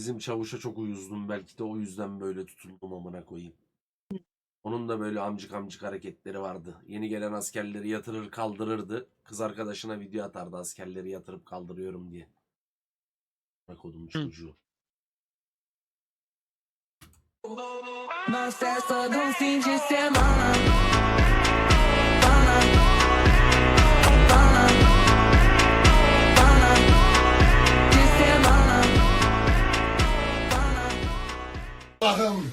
Bizim çavuşa çok uyuzdum. Belki de o yüzden böyle tutuldum amına koyayım. Onun da böyle amcık amcık hareketleri vardı. Yeni gelen askerleri yatırır kaldırırdı. Kız arkadaşına video atardı askerleri yatırıp kaldırıyorum diye. Bak odum çocuğu. Não cessa de um fim de semana. Allah'ım,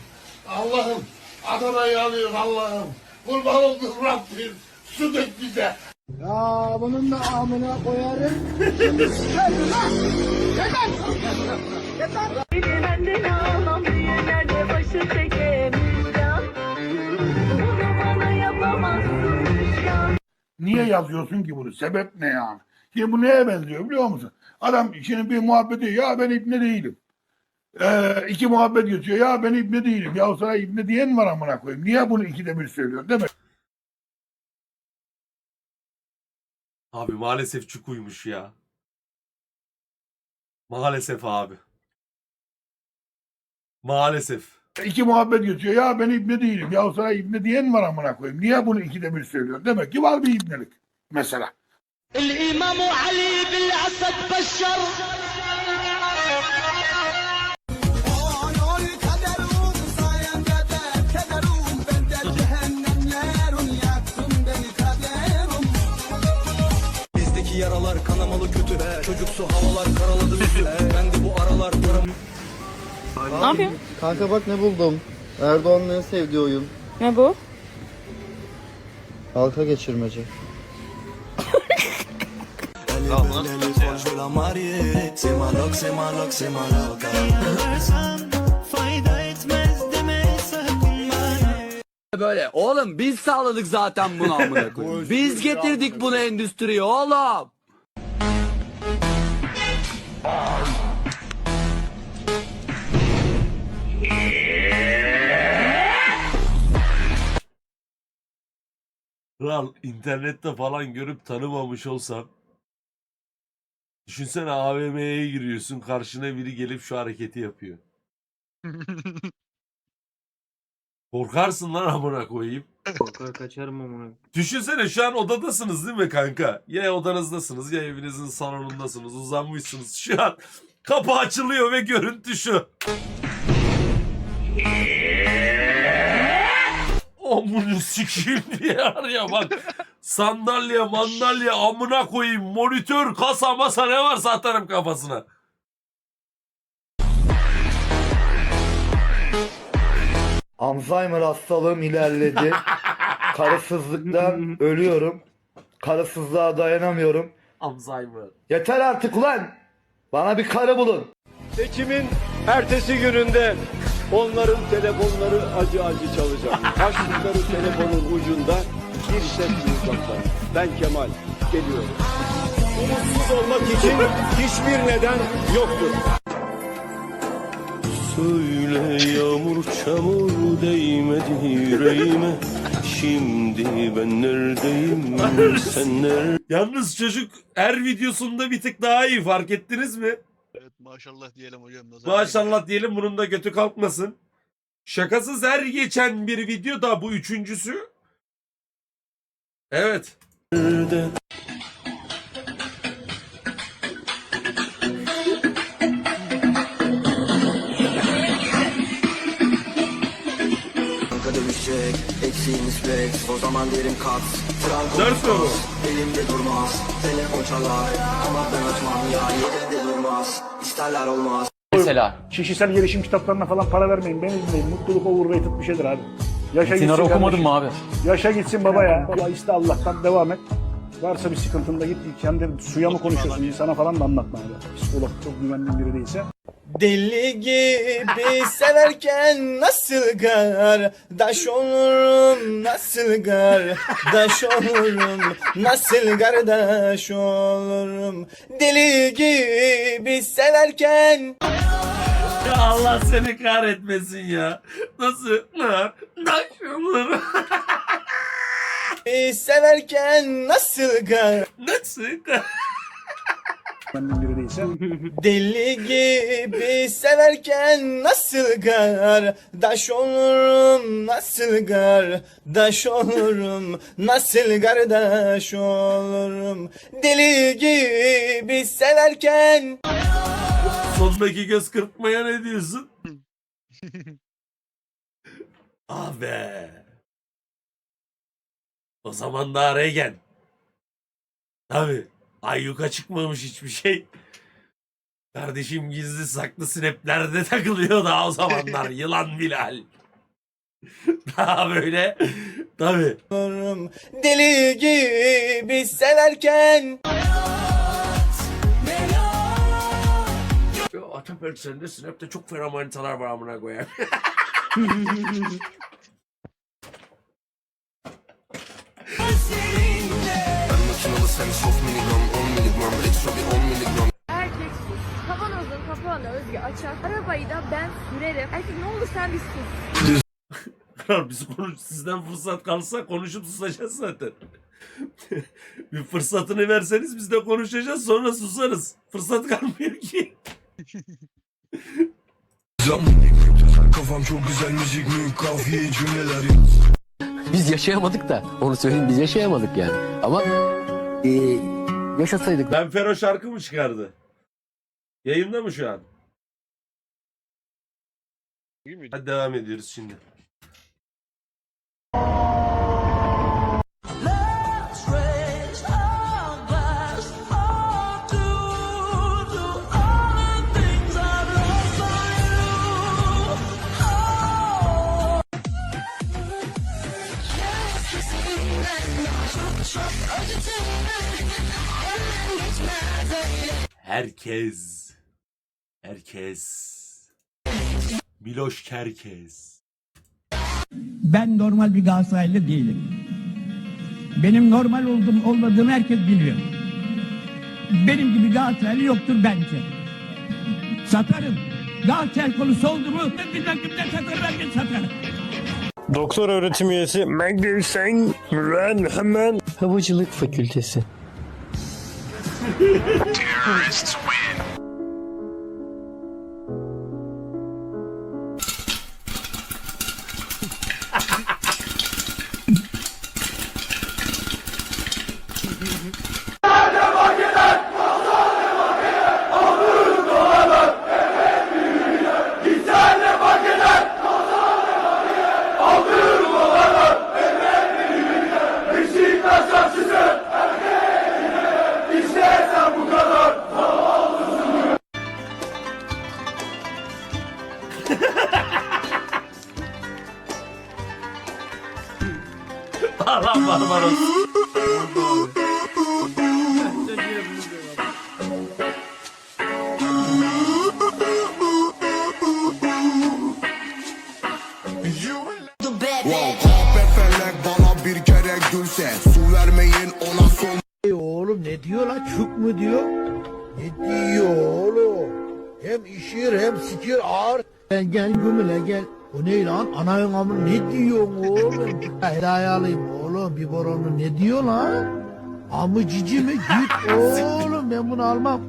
Allah'ım, Adana'yı alıyor Allah'ım. Kurban olduk Rabbim, su dök bize. Ya bunun da amına koyarım. Benden ağlam büyülerde başı çekemeyeceğim Bunu bana yapamazsın ya Niye yazıyorsun ki bunu? Sebep ne yani? Şimdi bu neye benziyor biliyor musun? Adam şimdi bir muhabbet ediyor. Ya ben ibne değilim. Ee, iki muhabbet geçiyor. Ya ben ibne değilim. Ya sana ibne diyen var amına koyayım. Niye bunu ikide bir söylüyorsun değil mi? Abi maalesef çukuymuş ya. Maalesef abi. Maalesef. İki muhabbet geçiyor. Ya ben ibne değilim. Ya sana ibne diyen var amına koyayım. Niye bunu ikide bir söylüyorsun? Demek ki var bir ibnelik. Mesela. El Ali bil Asad Başşar yaralar kanamalı kötü Çocuksu havalar karaladı bizi Ben de bu aralar paramı Ne yapıyorsun? Kanka bak ne buldum. Erdoğan'ın en sevdiği oyun. Ne bu? Halka geçirmece. Böyle oğlum biz sağladık zaten bunu amına koyayım. Biz getirdik bunu endüstriye oğlum. Kral internette falan görüp tanımamış olsan Düşünsene AVM'ye giriyorsun karşına biri gelip şu hareketi yapıyor. Korkarsın lan amına koyayım. Korkar kaçarım amına. Düşünsene şu an odadasınız değil mi kanka? Ya odanızdasınız ya evinizin salonundasınız uzanmışsınız. Şu an kapı açılıyor ve görüntü şu. Amını sikeyim diye araya bak. Sandalye mandalye amına koyayım. Monitör kasa masa ne varsa atarım kafasına. Alzheimer hastalığım ilerledi. Karısızlıktan ölüyorum. Karısızlığa dayanamıyorum. Alzheimer. Yeter artık ulan. Bana bir karı bulun. Seçimin ertesi gününde onların telefonları acı acı çalacak. Açtıkları telefonun ucunda bir ses duyacaklar. Ben Kemal, geliyorum. Umutsuz olmak için hiçbir neden yoktur. Söyle yağmur çamur değmedi yüreğime Şimdi ben neredeyim sen nerede Yalnız çocuk her videosunda bir tık daha iyi fark ettiniz mi? Evet maşallah diyelim hocam. Maşallah diyelim bunun da götü kalkmasın. Şakasız her geçen bir video da bu üçüncüsü. Evet. Eksiğimiz pek O zaman derim kat Franco mü bu? Elimde durmaz Telefon çalar Ama ben açmam ya Yerinde durmaz İsterler olmaz Mesela Kişisel gelişim kitaplarına falan para vermeyin. Ben izleyin. Mutluluk overrated bir şeydir abi. Yaşa Metinleri gitsin okumadın kardeşim. mı abi? Yaşa gitsin baba ya. Valla iste Allah'tan devam et. Varsa bir sıkıntın da git kendi suya mı konuşuyorsun insana falan da anlatma öyle. Psikolog çok güvendiğin biri değilse. Deli gibi severken nasıl kardeş olurum nasıl kardeş olurum nasıl kardeş olurum deli gibi severken Ya Allah seni kahretmesin ya. Nasıl? Lan? Nasıl? severken nasıl kardeş Nasıl? Deli gibi severken nasıl kardeş olurum nasıl kardeş olurum nasıl kardeş olurum Deli gibi severken Sondaki göz kırpmaya ne diyorsun? ah be. O zaman da Regen. Tabi. Ayyuka çıkmamış hiçbir şey. Kardeşim gizli saklı snaplerde takılıyor daha o zamanlar. Yılan Bilal. daha böyle. Tabi. Deli gibi severken Atabek sende snapte çok fena manitalar var amına koyayım. Ben makinalı sen soft 10 miligram Ekstra bir 10 miligram Erkek sus. Kavanozun kapağını Özge açar. Arabayı da ben sürerim. Erkek ne olur sen bir sus. Biz konuş sizden fırsat kalsa konuşup susacağız zaten. bir fırsatını verseniz biz de konuşacağız sonra susarız. Fırsat kalmıyor ki. Kafam çok güzel müzik mükaffiye cümleler Biz yaşayamadık da onu söyleyeyim biz yaşayamadık yani ama eee, yaşasaydık Ben Fero şarkı mı çıkardı? Yayında mı şu an? Hadi devam ediyoruz şimdi. Herkes. Herkes. Miloş Kerkez. Ben normal bir Galatasaraylı değilim. Benim normal olduğum olmadığımı herkes biliyor. Benim gibi Galatasaraylı yoktur bence. Satarım. Galatasaray konusu oldu mu bir dakika satarım herkes satarım. Doktor öğretim üyesi Müren hemen Havacılık fakültesi. Allah Hem işir hem sikir ağır. Gel gel gümüle gel. O ne lan? Anayın amı ne diyorsun oğlum? Hedaya alayım oğlum bir boronu ne diyor lan? Amı cici mi? Git oğlum ben bunu almam.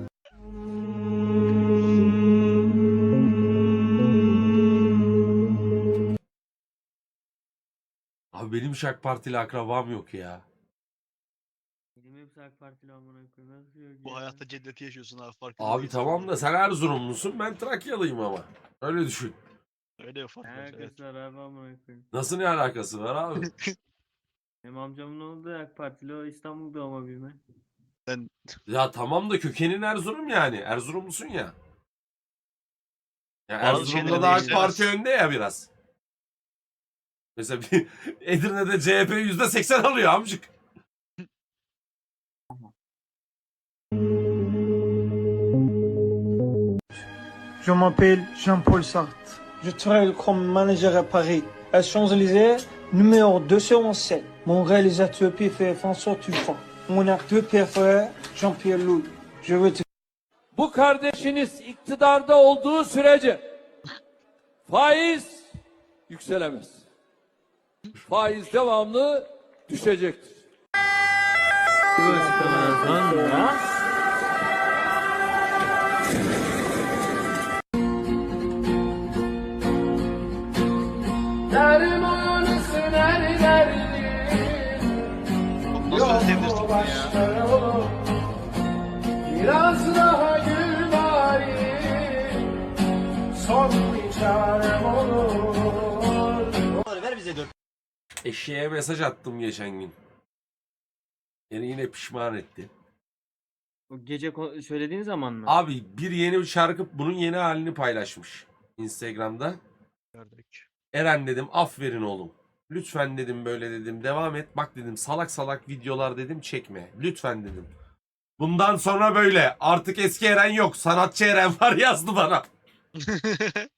Abi benim Şak Partili akrabam yok ya. Bu hayatta cenneti yaşıyorsun abi farkında Abi değilsin. tamam da sen Erzurumlusun ben Trakyalıyım ama. Öyle düşün. Öyle fark var, evet. Nasıl ne alakası var abi? Benim amcamın oğlu AK Partili o İstanbul doğma büyüme. ya tamam da kökenin Erzurum yani. Erzurumlusun ya. Ya Bazı Erzurum'da şeyleri da AK değiştiremez. Parti önde ya biraz. Mesela bir Edirne'de CHP %80 alıyor amcık. Je m'appelle Jean-Paul Sartre. Je travaille comme manager à Paris. À Champs-Élysées, numéro 217. Mon réalisateur préféré François Truffaut. Mon acteur préféré Jean-Pierre Louis. Je veux te Bu kardeşiniz iktidarda olduğu sürece faiz yükselemez. Faiz devamlı düşecektir. Biraz daha gül bari Son bir çarem olur Eşeğe mesaj attım geçen gün. Beni yine pişman etti. O gece söylediğin zaman mı? Abi bir yeni bir şarkı bunun yeni halini paylaşmış. Instagram'da. Gördük. Eren dedim aferin oğlum. Lütfen dedim böyle dedim devam et. Bak dedim salak salak videolar dedim çekme. Lütfen dedim. Bundan sonra böyle. Artık eski Eren yok. Sanatçı Eren var yazdı bana.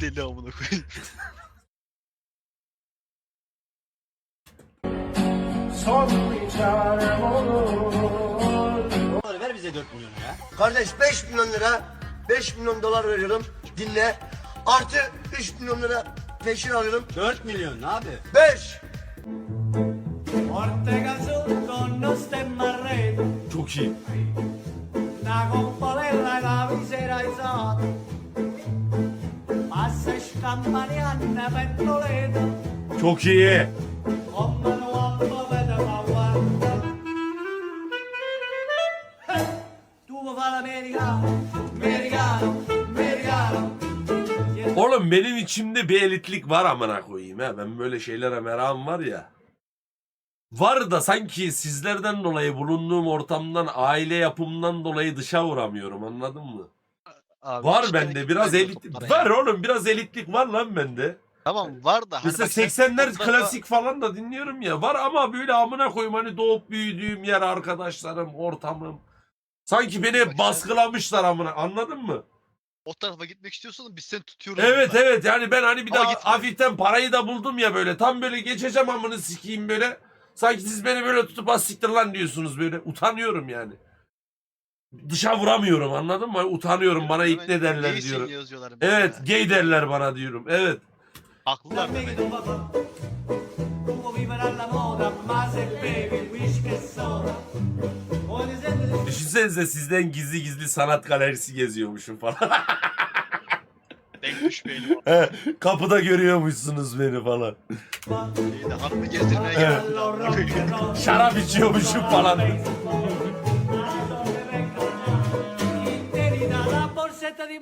Deli amına koyayım. Son bir çarem olur Kardeş 5 milyon lira 5 milyon dolar veriyorum. Dinle. Artı 3 milyon lira peşin alıyorum. 4 milyon abi? 5 Ortega sul conno stemma re Çok iyi. La componella la visera isata Passa scampanianna per Toledo Çok iyi. Come Tu vuoi fare l'americano Americano Americano Oğlum benim içimde bir elitlik var amına koyayım ha. Ben böyle şeylere merakım var ya. Var da sanki sizlerden dolayı bulunduğum ortamdan, aile yapımından dolayı dışa vuramıyorum anladın mı? Abi, Var işte bende biraz gitmez elit o para var oğlum biraz elitlik var lan bende. Tamam var da. hani Mesela bak sen 80'ler onlarla- klasik falan da dinliyorum ya. Var ama böyle amına koyayım hani doğup büyüdüğüm yer arkadaşlarım, ortamım. Sanki beni baskılamışlar amına anladın mı? O tarafa gitmek istiyorsan biz seni tutuyoruz. Evet burada. evet yani ben hani bir Ama daha gitme. hafiften parayı da buldum ya böyle. Tam böyle geçeceğim amını sikeyim böyle. Sanki siz beni böyle tutup az siktir lan diyorsunuz böyle. Utanıyorum yani. Dışa vuramıyorum anladın mı? Utanıyorum bana ikne derler diyorum. Evet gay derler bana diyorum. Evet. Haklılar da. Düşünsenize sizden gizli gizli sanat galerisi geziyormuşum falan. Denk düşmeyelim. Kapıda görüyormuşsunuz beni falan. Hanımı gezdirmeye. Şarap içiyormuşum falan. Setta di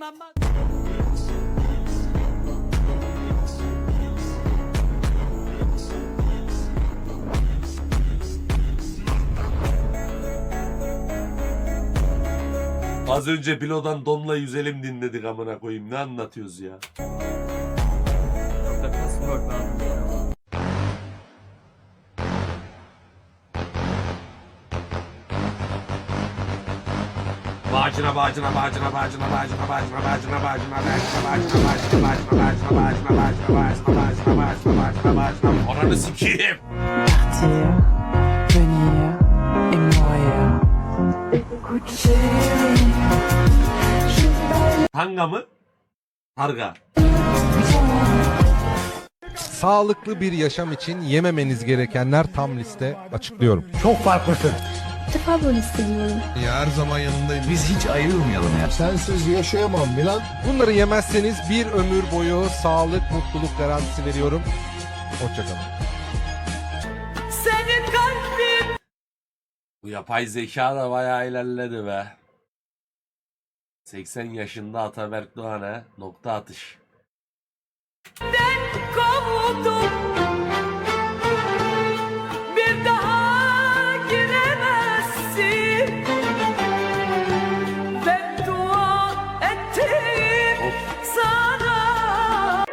Az önce Bilo'dan Don'la Yüzelim dinledik amına koyayım. Ne anlatıyoruz ya? Bağcına bağcına bağcına bağcına bağcına bağcına bağcına bağcına bağcına bağcına bağcına bağcına bağcına bağcına bağcına bağcına bağcına bağcına bağcına bağcına Ananı sikeyim. Tanga mı? Targa. Sağlıklı bir yaşam için yememeniz gerekenler tam liste açıklıyorum. Çok farklısın İlk defa böyle hissediyorum. Ya her zaman yanındayım. Biz hiç ayrılmayalım ya sensiz yaşayamam Milan. Bunları yemezseniz bir ömür boyu sağlık, mutluluk garantisi veriyorum. Hoşçakalın. Senin kalbin Bu yapay zeka da bayağı ilerledi be. 80 yaşında Ataberk Doğan'a nokta atış. kovdum Bir daha giremezsin. Ben dua ettim sana.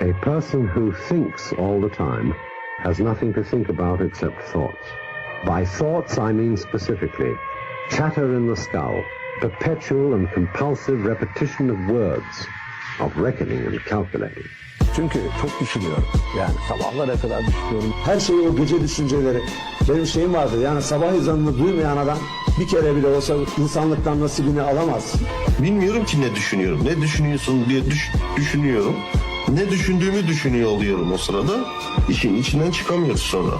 A person who thinks all the time has nothing to think about except thoughts. By thoughts, I mean specifically chatter in the skull, perpetual and compulsive repetition of words, of reckoning and calculating. Çünkü çok düşünüyorum. Yani sabahlara kadar düşünüyorum. Her şeyi o gece düşünceleri. Benim şeyim vardı yani sabah ezanını duymayan adam bir kere bile olsa insanlıktan nasibini alamaz. Bilmiyorum ki ne düşünüyorum. Ne düşünüyorsun diye düş- düşünüyorum. Ne düşündüğümü düşünüyor oluyorum o sırada. İşin içinden çıkamıyoruz sonra.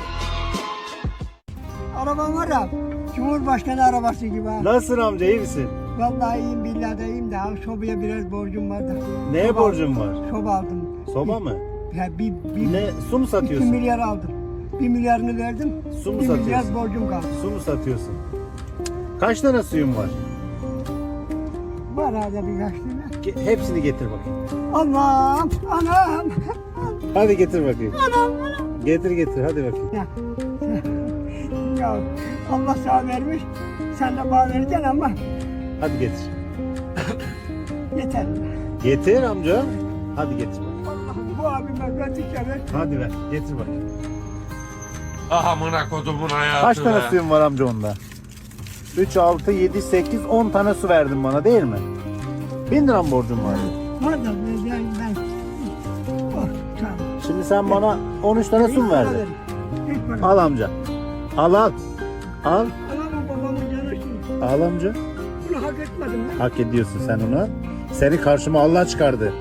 Arabam var ya Cumhurbaşkanı arabası gibi ha. Nasılsın amca iyi misin? Vallahi iyiyim billahi de iyiyim de ha. Sobaya biraz borcum var da. Neye Soba- borcun var? Soba aldım. Soba mı? Ya bir, bir, Ne su mu iki satıyorsun? milyar aldım. Bir milyarını verdim. Su mu bir milyar satıyorsun? borcum kaldı. Su mu satıyorsun? Kaç tane suyun var? Var hala birkaç tane. Ge- hepsini getir bakayım. Anam, anam. Hadi getir bakayım. Getir getir hadi bakayım. Ya, ya Allah sana vermiş. Sen de bana vereceksin ama Hadi getir. yeter. Getir amca. Hadi getir. Allah bu abime verdikçe ver. Hadi ver. Getir bakayım. Ah amına kodumun hayatı Kaç tane suyun var amca onda? 3, 6, 7, 8, 10 tane su verdin bana değil mi? 1000 lira mı borcum var? Var da ben, ben. Oh. Şimdi sen bana 13 tane su mu verdin? Al amca. Al al. Al. Alamam babamın canı şimdi. Al amca. Bunu hak etmedim ben. Hak ediyorsun sen onu. Seni karşıma Allah çıkardı.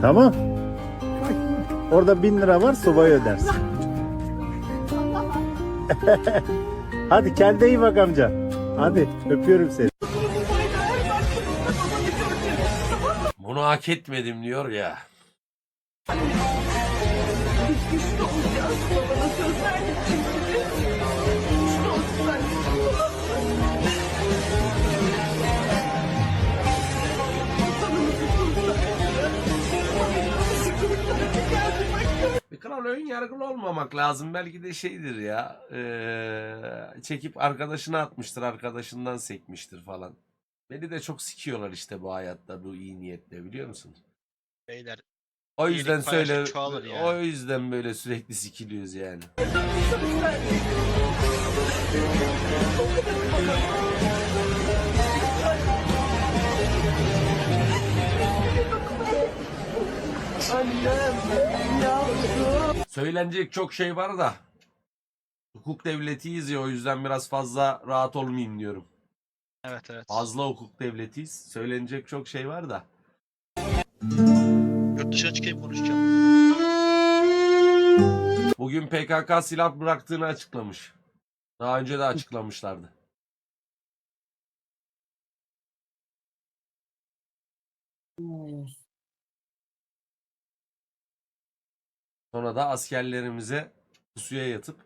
Tamam. Orada 1000 lira var subayı ödersin. Hadi kendine iyi bak amca. Hadi öpüyorum seni. Bunu hak etmedim diyor ya. Bir kral ön yargılı olmamak lazım. Belki de şeydir ya. eee, çekip arkadaşına atmıştır. Arkadaşından sekmiştir falan. Beni de çok sikiyorlar işte bu hayatta bu iyi niyetle biliyor musun? Beyler O yüzden söyle yani. o yüzden böyle sürekli sikiliyoruz yani. Söylenecek çok şey var da hukuk devletiyiz ya o yüzden biraz fazla rahat olmayayım diyorum. evet evet. Fazla hukuk devletiyiz. Söylenecek çok şey var da. Yurt dışına çıkayım konuşacağım. Bugün PKK silah bıraktığını açıklamış. Daha önce de açıklamışlardı. Sonra da askerlerimize pusuya yatıp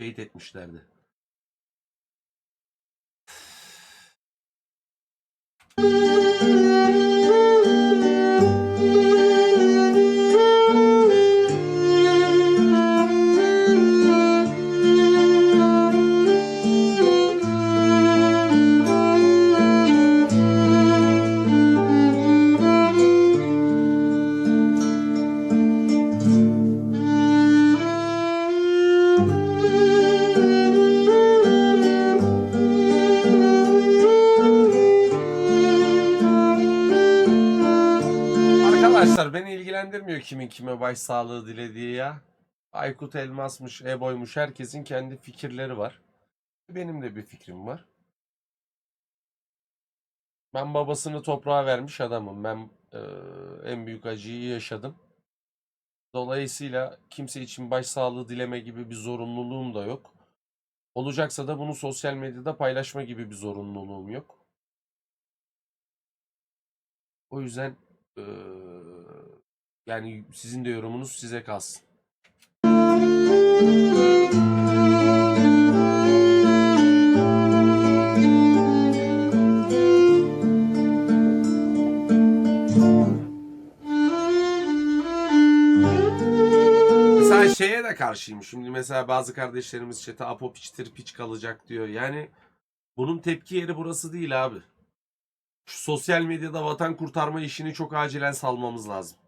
şehit etmişlerdi. İlgilendirmiyor kimin kime başsağlığı dilediği ya. Aykut Elmas'mış, Ebo'ymuş herkesin kendi fikirleri var. Benim de bir fikrim var. Ben babasını toprağa vermiş adamım. Ben eee, en büyük acıyı yaşadım. Dolayısıyla kimse için başsağlığı dileme gibi bir zorunluluğum da yok. Olacaksa da bunu sosyal medyada paylaşma gibi bir zorunluluğum yok. O yüzden eee, yani sizin de yorumunuz size kalsın. Mesela şeye de karşıyım. Şimdi mesela bazı kardeşlerimiz çete apo piçtir piç kalacak diyor. Yani bunun tepki yeri burası değil abi. Şu sosyal medyada vatan kurtarma işini çok acilen salmamız lazım.